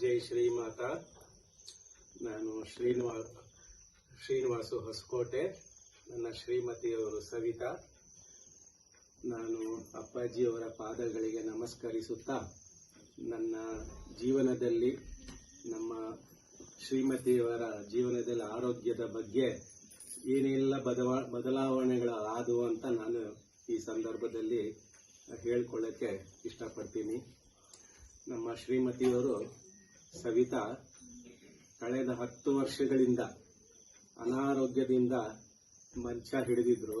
ಜೈ ಶ್ರೀಮಾತ ನಾನು ಶ್ರೀನಿವಾಸ, ಶ್ರೀನಿವಾಸು ಹೊಸಕೋಟೆ. ನನ್ನ ಶ್ರೀಮತಿಯವರು ಸವಿತಾ. ನಾನು ಅಪ್ಪಾಜಿಯವರ ಪಾದಗಳಿಗೆ ನಮಸ್ಕರಿಸುತ್ತಾ, ನನ್ನ ಜೀವನದಲ್ಲಿ, ನಮ್ಮ ಶ್ರೀಮತಿಯವರ ಜೀವನದಲ್ಲಿ ಆರೋಗ್ಯದ ಬಗ್ಗೆ ಏನೆಲ್ಲ ಬದಲಾ ಬದಲಾವಣೆಗಳು ಆದವು ಅಂತ ನಾನು ಈ ಸಂದರ್ಭದಲ್ಲಿ ಹೇಳ್ಕೊಳ್ಳೋಕ್ಕೆ ಇಷ್ಟಪಡ್ತೀನಿ. ನಮ್ಮ ಶ್ರೀಮತಿಯವರು ಸವಿತಾ ಕಳೆದ ಹತ್ತು ವರ್ಷಗಳಿಂದ ಅನಾರೋಗ್ಯದಿಂದ ಮಂಚ ಹಿಡಿದಿದ್ರು.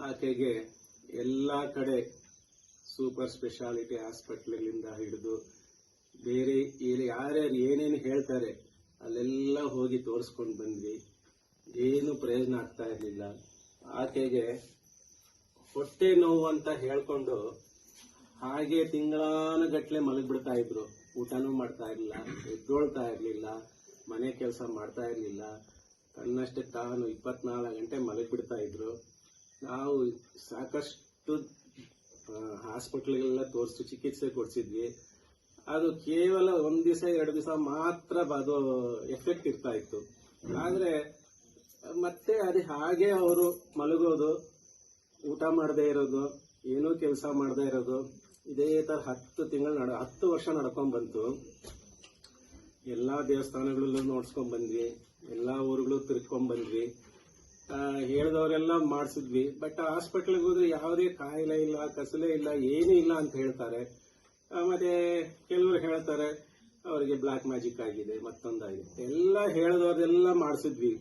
ಆಕೆಗೆ ಎಲ್ಲ ಕಡೆ ಸೂಪರ್ ಸ್ಪೆಷಾಲಿಟಿ ಹಾಸ್ಪಿಟ್ಲ್ಗಳಿಂದ ಹಿಡಿದು ಬೇರೆ ಯಾರ್ಯಾರು ಏನೇನು ಹೇಳ್ತಾರೆ ಅಲ್ಲೆಲ್ಲ ಹೋಗಿ ತೋರಿಸ್ಕೊಂಡು ಬಂದ್ವಿ. ಏನು ಪ್ರಯೋಜನ ಆಗ್ತಾ ಇರಲಿಲ್ಲ. ಆಕೆಗೆ ಹೊಟ್ಟೆ ನೋವು ಅಂತ ಹೇಳ್ಕೊಂಡು ಹಾಗೆ ತಿಂಗಳಾನುಗಟ್ಲೆ ಮಲಗಿಬಿಡ್ತಾ ಇದ್ರು. ಊಟನೂ ಮಾಡ್ತಾ ಇರಲಿಲ್ಲ, ಎದ್ದೊಳ್ತಾ ಇರಲಿಲ್ಲ, ಮನೆ ಕೆಲಸ ಮಾಡ್ತಾ ಇರಲಿಲ್ಲ. ತನ್ನಷ್ಟಕ್ಕೆ ತಾನು ಇಪ್ಪತ್ನಾಲ್ಕು ಗಂಟೆ ಮಲಗಿಬಿಡ್ತಾ ಇದ್ರು. ನಾವು ಸಾಕಷ್ಟು ಹಾಸ್ಪಿಟ್ಲ್ಗೆಲ್ಲ ತೋರಿಸಿ ಚಿಕಿತ್ಸೆ ಕೊಡಿಸಿದ್ವಿ. ಅದು ಕೇವಲ ಒಂದು ದಿವಸ, ಎರಡು ದಿವಸ ಮಾತ್ರ ಅದು ಎಫೆಕ್ಟ್ ಇರ್ತಾ ಇತ್ತು. ಆದರೆ ಮತ್ತೆ ಅದು ಹಾಗೆ ಅವರು ಮಲಗೋದು, ಊಟ ಮಾಡದೇ ಇರೋದು, ಏನೂ ಕೆಲಸ ಮಾಡದೇ ಇರೋದು ಇದೇ ತರ ಹತ್ತು ತಿಂಗಳು ನಡ, ಹತ್ತು ವರ್ಷ ನಡ್ಕೊಂಡ್ ಬಂತು. ಎಲ್ಲಾ ದೇವಸ್ಥಾನಗಳಲ್ಲೂ ನೋಡ್ಸ್ಕೊಂಡ್ ಬಂದ್ವಿ. ಎಲ್ಲಾ ಊರುಗಳು ತಿರ್ಕೊಂಡ್ ಬಂದ್ವಿ. ಹೇಳಿದವರೆಲ್ಲ ಮಾಡಿಸಿದ್ವಿ. ಬಟ್ ಹಾಸ್ಪಿಟ್ಲಿಗೆ ಹೋದ್ರೆ ಯಾವುದೇ ಕಾಯಿಲೆ ಇಲ್ಲ, ಕಸಲೆ ಇಲ್ಲ, ಏನೂ ಇಲ್ಲ ಅಂತ ಹೇಳ್ತಾರೆ. ಮತ್ತೆ ಕೆಲವರು ಹೇಳ್ತಾರೆ, ಅವರಿಗೆ ಬ್ಲಾಕ್ ಮ್ಯಾಜಿಕ್ ಆಗಿದೆ, ಮತ್ತೊಂದಾಗಿದೆ. ಎಲ್ಲ ಹೇಳಿದವ್ರೆಲ್ಲ ಮಾಡಿಸಿದ್ವಿ.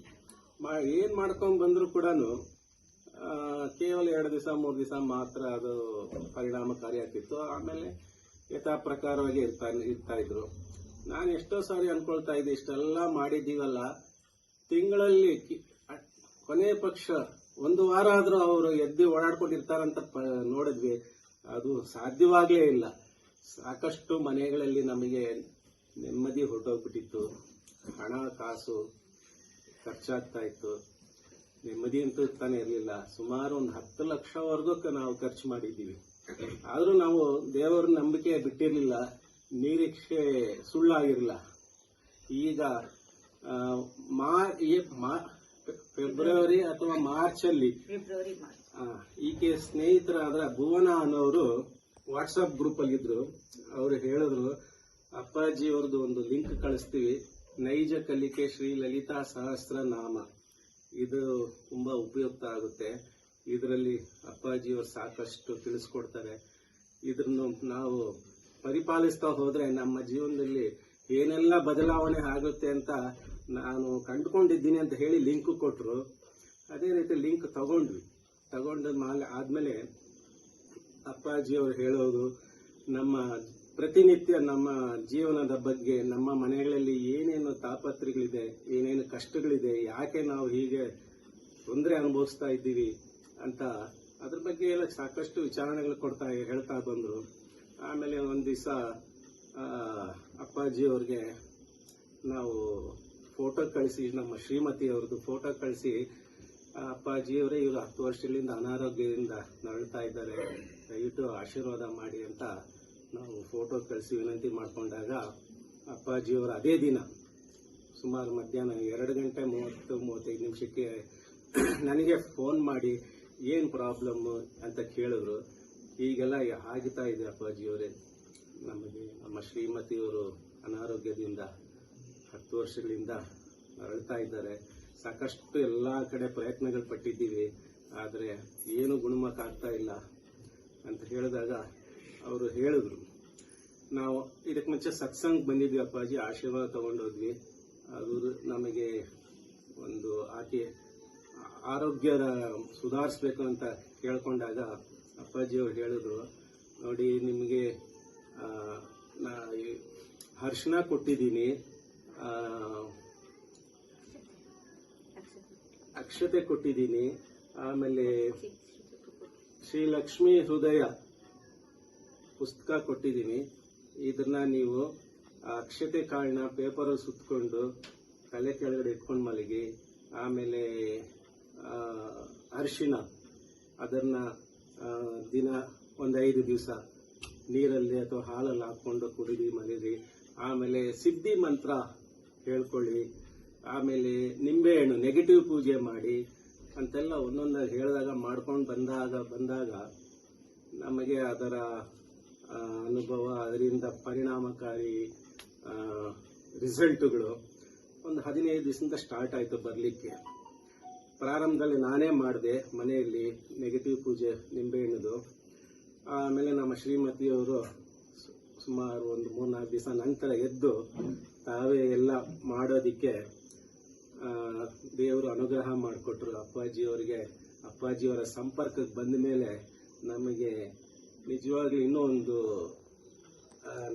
ಮಾ, ಏನ್ ಮಾಡ್ಕೊಂಡ್ ಬಂದ್ರು ಕೂಡ ಕೇವಲ ಎರಡು ದಿವಸ, ಮೂರು ದಿವಸ ಮಾತ್ರ ಅದು ಪರಿಣಾಮಕಾರಿ ಆಗ್ತಿತ್ತು ಆಮೇಲೆ ಯಥಾ ಪ್ರಕಾರವಾಗಿ ಇರ್ತಾ ಇರ್ತಾ ಇದ್ರು. ನಾನು ಎಷ್ಟೋ ಸಾರಿ ಅನ್ಕೊಳ್ತಾ ಇದ್ದೆ, ಇಷ್ಟೆಲ್ಲ ಮಾಡಿದ್ದೀವಲ್ಲ, ತಿಂಗಳಲ್ಲಿ ಕೊನೆ ಪಕ್ಷ, ಒಂದು ವಾರ ಆದರೂ ಅವರು ಎದ್ದು ಓಡಾಡ್ಕೊಂಡಿರ್ತಾರಂತ ಪ- ನೋಡಿದ್ವಿ. ಅದು ಸಾಧ್ಯವಾಗಲೇ ಇಲ್ಲ. ಸಾಕಷ್ಟು ಮನೆಗಳಲ್ಲಿ ನಮಗೆ ನೆಮ್ಮದಿ ಹೊರಟೋಗ್ಬಿಟ್ಟಿತ್ತು. ಹಣ, ಕಾಸು, ಖರ್ಚಾಗ್ತಾ ಇತ್ತು. ನೆಮ್ಮದಿ ಅಂತೂ ತಾನೇ ಇರಲಿಲ್ಲ. ಸುಮಾರು ಒಂದು ಹತ್ತು ಲಕ್ಷವರೆಗೂ ನಾವು ಖರ್ಚು ಮಾಡಿದ್ದೀವಿ. ಆದರೂ ನಾವು ದೇವರ ನಂಬಿಕೆ ಬಿಟ್ಟಿರಲಿಲ್ಲ. ನಿರೀಕ್ಷೆ ಸುಳ್ಳಾಗಿರಲಿಲ್ಲ. ಈಗ ಮಾ- ಫೆಬ್ರವರಿ ಅಥವಾ ಮಾರ್ಚ್. ಅಲ್ಲಿ ಈಕೆ ಸ್ನೇಹಿತರಾದ ಭುವನ ಅನ್ನೋರು ವಾಟ್ಸಪ್ ಗ್ರೂಪ್ ಅಲ್ಲಿದ್ರು ಅವರು ಹೇಳಿದ್ರು ಅಪ್ಪಾಜಿ ಅವ್ರದ್ದು ಒಂದು ಲಿಂಕ್ ಕಳಿಸ್ತೀವಿ. ನೈಜ ಕಲಿಕೆ ಶ್ರೀ ಲಲಿತಾ ಸಹಸ್ರ ನಾಮ ಇದು ತುಂಬಾ ಉಪಯುಕ್ತ ಆಗುತ್ತೆ. ಇದರಲ್ಲಿ ಅಪ್ಪಾಜಿಯವರು ಸಾಕಷ್ಟು ತಿಳಿಸ್ಕೊಡ್ತಾರೆ. ಇದನ್ನು ನಾವು ಪರಿಪಾಲಿಸ್ತಾ ಹೋದ್ರೆ ನಮ್ಮ ಜೀವನದಲ್ಲಿ ಏನೆಲ್ಲ ಬದಲಾವಣೆ ಆಗುತ್ತೆ ಅಂತ ನಾನು ಕಂಡುಕೊಂಡಿದ್ದೀನಿ ಅಂತ ಹೇಳಿ ಲಿಂಕ್ ಕೊಟ್ಟರು ಅದೇ ರೀತಿ ಲಿಂಕ್ ತಗೊಂಡ್ವಿ. ತಗೊಂಡ ಮೇಲೆ ಆದ್ಮೇಲೆ ಅಪ್ಪಾಜಿ ಅವರು ಹೇಳೋದು, ನಮ್ಮ ಪ್ರತಿನಿತ್ಯ ನಮ್ಮ ಜೀವನದ ಬಗ್ಗೆ, ನಮ್ಮ ಮನೆಗಳಲ್ಲಿ ಏನೇನು ತಾಪತ್ರೆಗಳಿದೆ ಏನೇನು ಕಷ್ಟಗಳಿದೆ, ಯಾಕೆ ನಾವು ಹೀಗೆ ತೊಂದರೆ ಅನುಭವಿಸ್ತಾ ಇದ್ದೀವಿ ಅಂತ ಅದ್ರ ಬಗ್ಗೆ ಎಲ್ಲ ಸಾಕಷ್ಟು ವಿಚಾರಣೆಗಳು ಕೊಡ್ತಾ ಹೇಳ್ತಾ ಬಂದರು. ಆಮೇಲೆ ಒಂದು ದಿವಸ ಅಪ್ಪಾಜಿ ಅವ್ರಿಗೆ ನಾವು ಫೋಟೋ ಕಳಿಸಿ, ನಮ್ಮ ಶ್ರೀಮತಿ ಅವ್ರದ್ದು ಫೋಟೋ ಕಳಿಸಿ ಅಪ್ಪಾಜಿಯವರೇ ಇವರು ಹತ್ತು ವರ್ಷಗಳಿಂದ ಅನಾರೋಗ್ಯದಿಂದ ನರಳ್ತಾ ಇದ್ದಾರೆ, ದಯವಿಟ್ಟು ಆಶೀರ್ವಾದ ಮಾಡಿ ಅಂತ ನಾವು ಫೋಟೋ ಕಳಿಸಿ ವಿನಂತಿ ಮಾಡಿಕೊಂಡಾಗ ಅಪ್ಪಾಜಿಯವರು ಅದೇ ದಿನ ಸುಮಾರು ಮಧ್ಯಾಹ್ನ ಎರಡು ಗಂಟೆ ಮೂವತ್ತು, ಮೂವತ್ತೈದು ನಿಮಿಷಕ್ಕೆ ನನಗೆ ಫೋನ್ ಮಾಡಿ, ಏನು ಪ್ರಾಬ್ಲಮ್ ಅಂತ ಕೇಳಿದ್ರು. ಈಗೆಲ್ಲ ಆಗ್ತಾ ಇದೆ ಅಪ್ಪಾಜಿಯವರೇ. ನಮಗೆ ನಮ್ಮ ಶ್ರೀಮತಿಯವರು ಅನಾರೋಗ್ಯದಿಂದ ಹತ್ತು ವರ್ಷಗಳಿಂದ ಅರಳ್ತಾ ಇದ್ದಾರೆ. ಸಾಕಷ್ಟು ಎಲ್ಲ ಕಡೆ ಪ್ರಯತ್ನಗಳು ಪಟ್ಟಿದ್ದೀವಿ. ಆದರೆ ಏನು ಗುಣಮುಖ ಆಗ್ತಾ ಇಲ್ಲ ಅಂತ ಹೇಳಿದಾಗ ಅವರು ಹೇಳಿದ್ರು, ನಾವು ಇದಕ್ಕೆ ಮುಂಚೆ ಸತ್ಸಂಗ್ ಬಂದಿದ್ವಿ ಅಪ್ಪಾಜಿ ಆಶೀರ್ವಾದ ತಗೊಂಡೋದ್ವಿ. ಅದು ನಮಗೆ ಒಂದು ಆಕೆ ಆರೋಗ್ಯ ಸುಧಾರಿಸ್ಬೇಕು ಅಂತ ಕೇಳಿಕೊಂಡಾಗ ಅಪ್ಪಾಜಿ ಅವ್ರು ಹೇಳಿದ್ರು, ನೋಡಿ ನಿಮಗೆ ನಾ ಅರ್ಶಿನ ಕೊಟ್ಟಿದ್ದೀನಿ ಅಕ್ಷತೆ ಕೊಟ್ಟಿದ್ದೀನಿ, ಆಮೇಲೆ ಶ್ರೀ ಲಕ್ಷ್ಮೀ ಹೃದಯ. ಪುಸ್ತಕ ಕೊಟ್ಟಿದ್ದೀನಿ ಇದನ್ನ ನೀವು ಅಕ್ಷತೆ ಕಾಳಿನ ಪೇಪರ್ ಸುತ್ತಕೊಂಡು ತಲೆ ಕೆಳಗಡೆ ಇಟ್ಕೊಂಡು ಮಲಗಿ, ಆಮೇಲೆ ಅರಿಶಿನ, ಅದನ್ನ ದಿನ ಒಂದು ಐದು ದಿವಸ ನೀರಲ್ಲಿ ಅಥವಾ ಹಾಲಲ್ಲಿ ಹಾಕೊಂಡು ಕುಡಿದಿ ಮಲೀರಿ ಆಮೇಲೆ ಸಿದ್ಧಿ ಮಂತ್ರ ಹೇಳ್ಕೊಳ್ಳಿ, ಆಮೇಲೆ ನಿಂಬೆಹಣ್ಣು ನೆಗೆಟಿವ್ ಪೂಜೆ ಮಾಡಿ ಅಂತೆಲ್ಲ ಒಂದೊಂದಾಗಿ ಹೇಳಿದಾಗ ಮಾಡ್ಕೊಂಡು ಬಂದಾಗ ಬಂದಾಗ ನಮಗೆ ಅದರ ಅನುಭವ, ಅದರಿಂದ ಪರಿಣಾಮಕಾರಿ ರಿಸಲ್ಟುಗಳು ಒಂದು ಹದಿನೈದು ದಿವಸದಿಂದ ಸ್ಟಾರ್ಟ್ ಆಯಿತು ಬರಲಿಕ್ಕೆ. ಪ್ರಾರಂಭದಲ್ಲಿ ನಾನೇ ಮಾಡಿದೆ, ಮನೆಯಲ್ಲಿ ನೆಗೆಟಿವ್ ಪೂಜೆ ನಿಂಬೆಹಣ್ಣದು. ಆಮೇಲೆ ನಮ್ಮ ಶ್ರೀಮತಿಯವರು ಸುಮಾರು ಒಂದು ಮೂರ್ನಾಲ್ಕು ದಿವಸ ನಂತರ ಎದ್ದು ತಾವೇ ಎಲ್ಲ ಮಾಡೋದಕ್ಕೆ ದೇವರು ಅನುಗ್ರಹ ಮಾಡಿಕೊಟ್ರು. ಅಪ್ಪಾಜಿಯವರಿಗೆ, ಅಪ್ಪಾಜಿಯವರ ಸಂಪರ್ಕಕ್ಕೆ ಬಂದ ಮೇಲೆ ನಮಗೆ ನಿಜವಾಗ್ಲೂ ಇನ್ನೂ ಒಂದು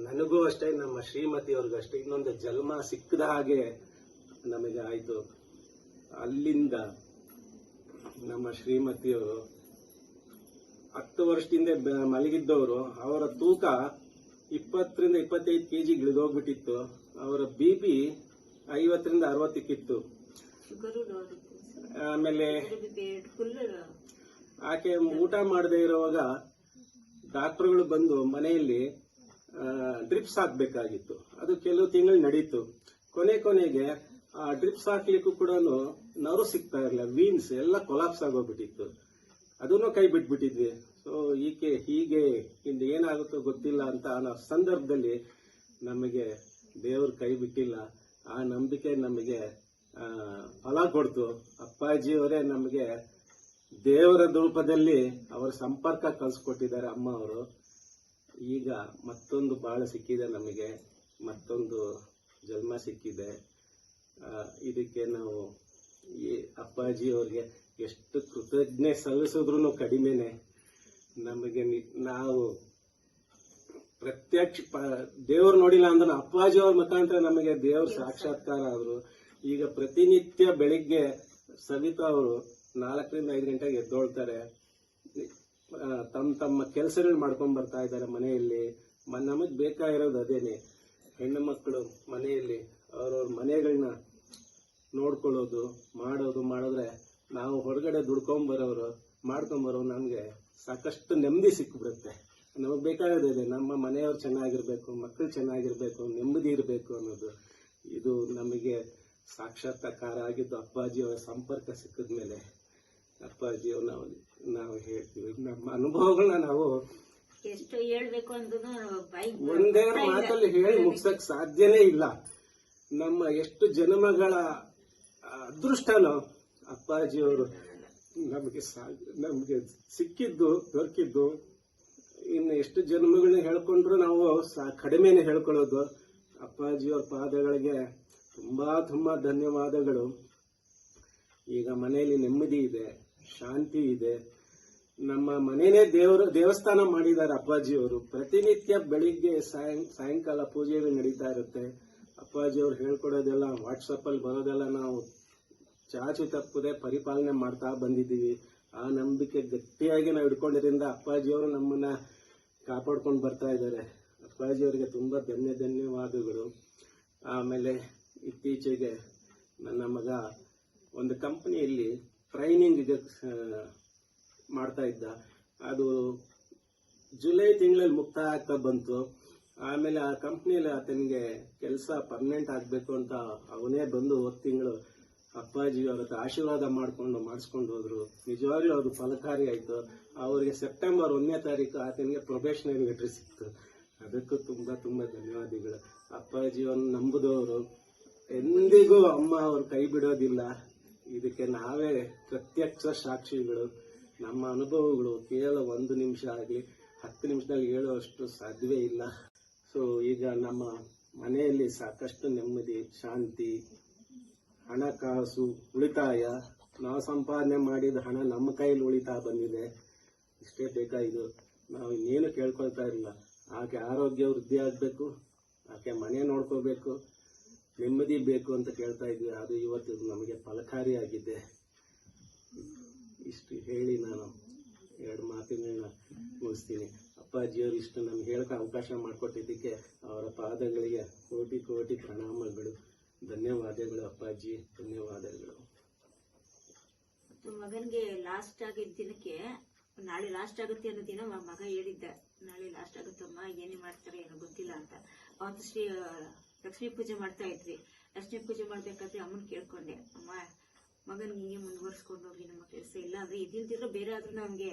ನನಗೂ ಅಷ್ಟೇ ನಮ್ಮ ಶ್ರೀಮತಿಯವ್ರಿಗೂ ಅಷ್ಟೇ ಇನ್ನೊಂದು ಜನ್ಮ ಸಿಕ್ಕದ ಹಾಗೆ ನಮಗೆ ಆಯಿತು. ಅಲ್ಲಿಂದ ನಮ್ಮ ಶ್ರೀಮತಿಯವರು ಹತ್ತು ವರ್ಷದಿಂದ ಮಲಗಿದ್ದವರು ಅವರ ತೂಕ ಇಪ್ಪತ್ತರಿಂದ ಇಪ್ಪತ್ತೈದು ಕೆಜಿ ಇಳಿದೋಗ್ಬಿಟ್ಟಿತ್ತು ಅವರ ಬಿ ಪಿ ಐವತ್ತರಿಂದ ಅರವತ್ತಕ್ಕಿತ್ತು. ಆಮೇಲೆ ಆಕೆ ಊಟ ಮಾಡದೇ ಇರುವಾಗ ಡಾಕ್ಟರ್ಗಳು ಬಂದು ಮನೆಯಲ್ಲಿ ಡ್ರಿಪ್ಸ್ ಹಾಕಬೇಕಾಗಿತ್ತು. ಅದು ಕೆಲವು ತಿಂಗಳು ನಡೀತು. ಕೊನೆ ಕೊನೆಗೆ, ಆ, ಡ್ರಿಪ್ಸ್ ಹಾಕ್ಲಿಕ್ಕೂ ಕೂಡ ನರು ಸಿಗ್ತಾ ಇರಲಿಲ್ಲ. ವೀನ್ಸ್ ಎಲ್ಲ ಕೊಲಾಪ್ಸ್ ಆಗೋಗ್ಬಿಟ್ಟಿತ್ತು. ಅದನ್ನು ಕೈ ಬಿಟ್ಬಿಟ್ಟಿದ್ವಿ. ಸೊ ಈಕೆ ಹೀಗೆ ಇಂದ ಏನಾಗುತ್ತೋ ಗೊತ್ತಿಲ್ಲ ಅಂತ ಅನ್ನೋ ಸಂದರ್ಭದಲ್ಲಿ ನಮಗೆ ದೇವ್ರ ಕೈ ಬಿಟ್ಟಿಲ್ಲ. ಆ ನಂಬಿಕೆ ನಮಗೆ ಫಲ ಕೊಡ್ತು. ಅಪ್ಪಾಜಿಯವರೇ ನಮಗೆ ದೇವರ ರೂಪದಲ್ಲಿ ಅವರ ಸಂಪರ್ಕ ಕಲಿಸ್ಕೊಟ್ಟಿದ್ದಾರೆ ಅಮ್ಮ ಅವರು ಈಗ ಮತ್ತೊಂದು ಬಾಳ ಸಿಕ್ಕಿದೆ ನಮಗೆ. ಮತ್ತೊಂದು ಜನ್ಮ ಸಿಕ್ಕಿದೆ. ಇದಕ್ಕೆ ನಾವು ಈ ಅಪ್ಪಾಜಿ ಅವ್ರಿಗೆ ಎಷ್ಟು ಕೃತಜ್ಞೆ ಸಲ್ಲಿಸಿದ್ರು ಕಡಿಮೆನೆ. ನಮಗೆ ನಾವು ಪ್ರತ್ಯಕ್ಷ ದೇವ್ರು ನೋಡಿಲ್ಲ ಅಂದ್ರೆ ಅಪ್ಪಾಜಿ ಅವ್ರ ಮುಖಾಂತರ ನಮಗೆ ದೇವ್ರ ಸಾಕ್ಷಾತ್ಕಾರ ಆದ್ರು. ಈಗ ಪ್ರತಿನಿತ್ಯ ಬೆಳಿಗ್ಗೆ ಸವಿತಾ ಅವರು ನಾಲ್ಕರಿಂದ ಐದು ಗಂಟೆಗೆ ಎದ್ದೋಳ್ತಾರೆ. ತಮ್ಮ ತಮ್ಮ ಕೆಲಸಗಳು ಮಾಡ್ಕೊಂಡ್ ಬರ್ತಾ ಇದ್ದಾರೆ ಮನೆಯಲ್ಲಿ. ನಮಗ್ ಬೇಕಾಗಿರೋದು ಅದೇನೆ. ಹೆಣ್ಣು ಮಕ್ಕಳು ಮನೆಯಲ್ಲಿ, ಅವ್ರವ್ರ ಮನೆಗಳನ್ನ ನೋಡ್ಕೊಳ್ಳೋದು, ಮಾಡೋದು ಮಾಡಿದ್ರೆ ನಾವು ಹೊರಗಡೆ ದುಡ್ಕೊಂಬರೋರು ಮಾಡ್ಕೊಂಬರೋ ನಮ್ಗೆ ಸಾಕಷ್ಟು ನೆಮ್ಮದಿ ಸಿಕ್ಬಿಡುತ್ತೆ. ನಮಗ್ ಬೇಕಾಗಿರೋದು ಇದೆ. ನಮ್ಮ ಮನೆಯವ್ರು ಚೆನ್ನಾಗಿರ್ಬೇಕು ಮಕ್ಕಳು ಚೆನ್ನಾಗಿರ್ಬೇಕು, ನೆಮ್ಮದಿ ಇರಬೇಕು ಅನ್ನೋದು. ಇದು ನಮಗೆ ಸಾಕ್ಷಾತ್ಕಾರ ಆಗಿದ್ದು ಅಪ್ಪಾಜಿಯವರ ಸಂಪರ್ಕ ಸಿಕ್ಕಿದ ಮೇಲೆ ಅಪ್ಪಾಜಿಯವ್ರು ನಾವು ನಾವು ಹೇಳ್ತೀವಿ. ನಮ್ಮ ಅನುಭವಗಳನ್ನ ನಾವು ಎಷ್ಟು ಹೇಳ್ಬೇಕು ಒಂದೇ ಮಾತಲ್ಲಿ ಹೇಳಿ ಮುಗ್ಸಕ್ ಸಾಧ್ಯನೇ ಇಲ್ಲ. ನಮ್ಮ ಎಷ್ಟು ಜನ್ಮಗಳ ಅದೃಷ್ಟನೋ ಅಪ್ಪಾಜಿಯವರು ನಮಗೆ ನಮಗೆ ಸಿಕ್ಕಿದ್ದು ದೊರಕಿದ್ದು ಇನ್ನು ಎಷ್ಟು ಜನ್ಮಗಳನ್ನ ಹೇಳ್ಕೊಂಡ್ರು ನಾವು ಕಡಿಮೆನೆ ಹೇಳ್ಕೊಳ್ಳೋದು. ಅಪ್ಪಾಜಿಯವ್ರ ಪಾದಗಳಿಗೆ ತುಂಬಾ ತುಂಬಾ ಧನ್ಯವಾದಗಳು. ಈಗ ಮನೆಯಲ್ಲಿ ನೆಮ್ಮದಿ ಇದೆ. ಶಾಂತಿ ಇದೆ. ನಮ್ಮ ಮನೇನೆ ದೇವರು, ದೇವಸ್ಥಾನ ಮಾಡಿದ್ದಾರೆ ಅಪ್ಪಾಜಿಯವರು. ಪ್ರತಿನಿತ್ಯ ಬೆಳಿಗ್ಗೆ ಸಾಯಂ- ಸಾಯಂಕಾಲ ಪೂಜೆಗಳು ನಡೀತಾ ಇರುತ್ತೆ. ಅಪ್ಪಾಜಿಯವರು ಹೇಳ್ಕೊಡೋದೆಲ್ಲ ವಾಟ್ಸಪ್ ಅಲ್ಲಿ ಬರೋದೆಲ್ಲ ನಾವು ಚಾಚು ತಪ್ಪದೆ ಪರಿಪಾಲನೆ ಮಾಡ್ತಾ ಬಂದಿದ್ದೀವಿ. ಆ ನಂಬಿಕೆ ಗಟ್ಟಿಯಾಗಿ ನಾವು ಇಟ್ಕೊಂಡಿರಿಂದ ಅಪ್ಪಾಜಿಯವರು ನಮ್ಮನ್ನ ಕಾಪಾಡ್ಕೊಂಡು ಬರ್ತಾ ಇದ್ದಾರೆ. ಅಪ್ಪಾಜಿಯವರಿಗೆ ತುಂಬಾ ಧನ್ಯ, ಧನ್ಯವಾದಗಳು. ಆಮೇಲೆ ಇತ್ತೀಚೆಗೆ ನನ್ನ ಮಗ, ಒಂದು ಕಂಪನಿಯಲ್ಲಿ ಟ್ರೈನಿಂಗ್ ಮಾಡ್ತಾ ಇದ್ದ. ಅದು ಜುಲೈ ತಿಂಗಳಲ್ಲಿ ಮುಕ್ತಾಯ ಆಗ್ತಾ ಬಂತು. ಆಮೇಲೆ ಆ ಕಂಪ್ನಿಯಲ್ಲಿ ಆತನಿಗೆ ಕೆಲಸ ಪರ್ಮನೆಂಟ್ ಆಗಬೇಕು ಅಂತ ಅವನೇ ಬಂದು ಹೋದ ತಿಂಗಳು ಅಪ್ಪಾಜಿ ಅವ್ರ ಹತ್ರ ಆಶೀರ್ವಾದ ಮಾಡಿಕೊಂಡು, ಮಾಡಿಸ್ಕೊಂಡು ಹೋದರು. ನಿಜವಾಗ್ಲೂ ಅದು ಫಲಕಾರಿ ಆಯಿತು. ಅವರಿಗೆ ಸೆಪ್ಟೆಂಬರ್ ಒಂದನೇ ತಾರೀಕು ಆತನಿಗೆ ಪ್ರೊಬೇಷನರಿ ಲೆಟ್ರ್ ಸಿಕ್ತು. ಅದಕ್ಕೂ ತುಂಬ ತುಂಬ ಧನ್ಯವಾದಗಳು. ಅಪ್ಪಾಜಿಯನ್ನು ನಂಬಿದವರು ಎಂದಿಗೂ ಅಮ್ಮ ಅವರು ಕೈ ಬಿಡೋದಿಲ್ಲ. ಇದಕ್ಕೆ ನಾವೇ ಪ್ರತ್ಯಕ್ಷ ಸಾಕ್ಷಿಗಳು. ನಮ್ಮ ಅನುಭವಗಳು ಕೇವಲ ಒಂದು ನಿಮಿಷ ಆಗಲಿ, ಹತ್ತು ನಿಮಿಷದಲ್ಲಿ ಹೇಳುವಷ್ಟು ಸಾಧ್ಯವೇ ಇಲ್ಲ. ಸೊ ಈಗ ನಮ್ಮ ಮನೆಯಲ್ಲಿ ಸಾಕಷ್ಟು ನೆಮ್ಮದಿ, ಶಾಂತಿ, ಹಣಕಾಸು ಉಳಿತಾಯ. ನಾವು ಸಂಪಾದನೆ ಮಾಡಿದ ಹಣ ನಮ್ಮ ಕೈಯಲ್ಲಿ ಉಳಿತಾ ಬಂದಿದೆ. ಇಷ್ಟೇ ಬೇಕಾಗಿದ್ದು ನಾವು ಇನ್ನೇನು ಕೇಳ್ಕೊಳ್ತಾ ಇಲ್ಲ. ಆಕೆ ಆರೋಗ್ಯ ವೃದ್ಧಿ ಆಗಬೇಕು, ಆಕೆ ಮನೆ ನೋಡ್ಕೋಬೇಕು ನೆಮ್ಮದಿ ಬೇಕು ಅಂತ ಕೇಳ್ತಾ ಇದ್ವಿ ಅದು ಇವತ್ತು ನಮಗೆ ಫಲಕಾರಿಯಾಗಿದೆ. ಇಷ್ಟು ಹೇಳಿ ನಾನು ಎರಡು ಮಾತುಗಳನ್ನ ಮುಗಿಸ್ತೀನಿ. ಅಪ್ಪಾಜಿಯವರು ಇಷ್ಟು ನಮ್ಗೆ ಹೇಳಕ್ಕೆ ಅವಕಾಶ ಮಾಡಿಕೊಟ್ಟಿದ್ದಕ್ಕೆ ಅವರ ಪಾದಗಳಿಗೆ ಕೋಟಿ ಕೋಟಿ ಪ್ರಣಾಮಗಳು. ಧನ್ಯವಾದಗಳು ಅಪ್ಪಾಜಿ, ಧನ್ಯವಾದಗಳು. ಮಗನ್ಗೆ ಲಾಸ್ಟ್ ಆಗಿದ್ದ ದಿನಕ್ಕೆ, ನಾಳೆ ಲಾಸ್ಟ್ ಆಗುತ್ತೆ ಅನ್ನೋ ದಿನ ಮಗ ಹೇಳಿದ್ದ, ನಾಳೆ ಲಾಸ್ಟ್ ಆಗುತ್ತಮ್ಮ, ಏನೇ ಮಾಡ್ತಾರೆ ಏನೋ ಗೊತ್ತಿಲ್ಲ ಅಂತ. ಅವತ್ತು ಶ್ರೀ ಲಕ್ಷ್ಮೀ ಪೂಜೆ ಮಾಡ್ತಾ ಇದ್ವಿ. ಲಕ್ಷ್ಮೀ ಪೂಜೆ ಮಾಡ್ಬೇಕಾದ್ರೆ ಅಮ್ಮನ ಕೇಳ್ಕೊಂಡೆ, ಅಮ್ಮ, ಮಗನ್ ಹಿಂಗೆ ಮುಂದುವರ್ಸ್ಕೊಂಡು ಹೋಗಿ ನಮ್ಮ ಕೆಲಸ ಇಲ್ಲ, ಅಂದ್ರೆ ಇದ್ದಿಲ್ದಿರೋ ಬೇರೆ ಆದ್ರೂ ನಮ್ಗೆ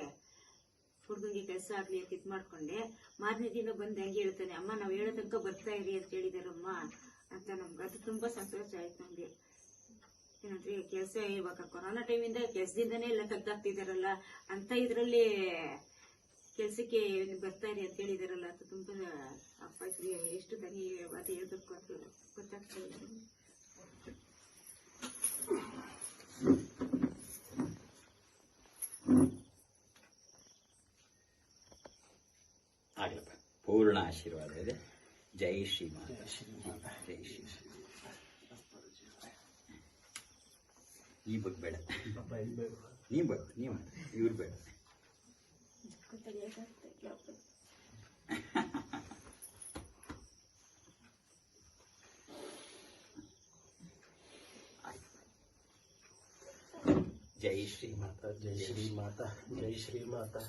ಹುಡುಗಂಗೆ ಕೆಲಸ ಆಗ್ಲಿ ಅಂತ ಇದ್ ಮಾಡ್ಕೊಂಡೆ. ಮಾರನೇ ದಿನ ಬಂದು ಹಂಗೆ ಹೇಳ್ತಾನೆ, ಅಮ್ಮ, ನಾವ್ ಹೇಳೋ ತನಕ ಬರ್ತಾ ಇರಿ ಅಂತ ಹೇಳಿದಾರಮ್ಮ ಅಂತ ನಮ್ಗೆ. ಅದು ತುಂಬಾ ಸಂತೋಷ ಆಯ್ತು ನಮ್ಗೆ ಏನಂದ್ರೆ ಕೆಲಸ ಇವಾಗ ಕೊರೋನಾ ಟೈಮಿಂದ ಕೆಲಸದಿಂದನೇ ಎಲ್ಲ ತೆಗ್ದಾಕ್ತಿದಾರಲ್ಲ ಅಂತ ಇದ್ರಲ್ಲಿ ಕೆಲ್ಸಕ್ಕೆ ಬರ್ತಾ ಇರಿ ಅಂತ ಹೇಳಿದಾರಲ್ಲ, ಅದು ತುಂಬಾ ಅಪ್ಪ ಎಷ್ಟು ಧನ್ಯವಾದ ಹೇಳ್ಬೇಕು ಅಂತ ಗೊತ್ತಾಗ್ತಾ ಇಲ್ಲ ಆಗ್ಲಪ್ಪ ಪೂರ್ಣ ಆಶೀರ್ವಾದ ಇದೆ ಜೈ ಶ್ರೀ ಮಾತಾ ಜೈ ಶ್ರೀ ಈ ಬಗ್ಗೆ ಬೇಡ ನೀ ಬೇಡ ನೀ ಮಾಡು. ಇವ್ರು ಬೇಡ. ಜೈ ಶ್ರೀ ಮಾತಾ, ಜೈ ಶ್ರೀ ಮಾತಾ, ಜೈ ಶ್ರೀ ಮಾತಾ.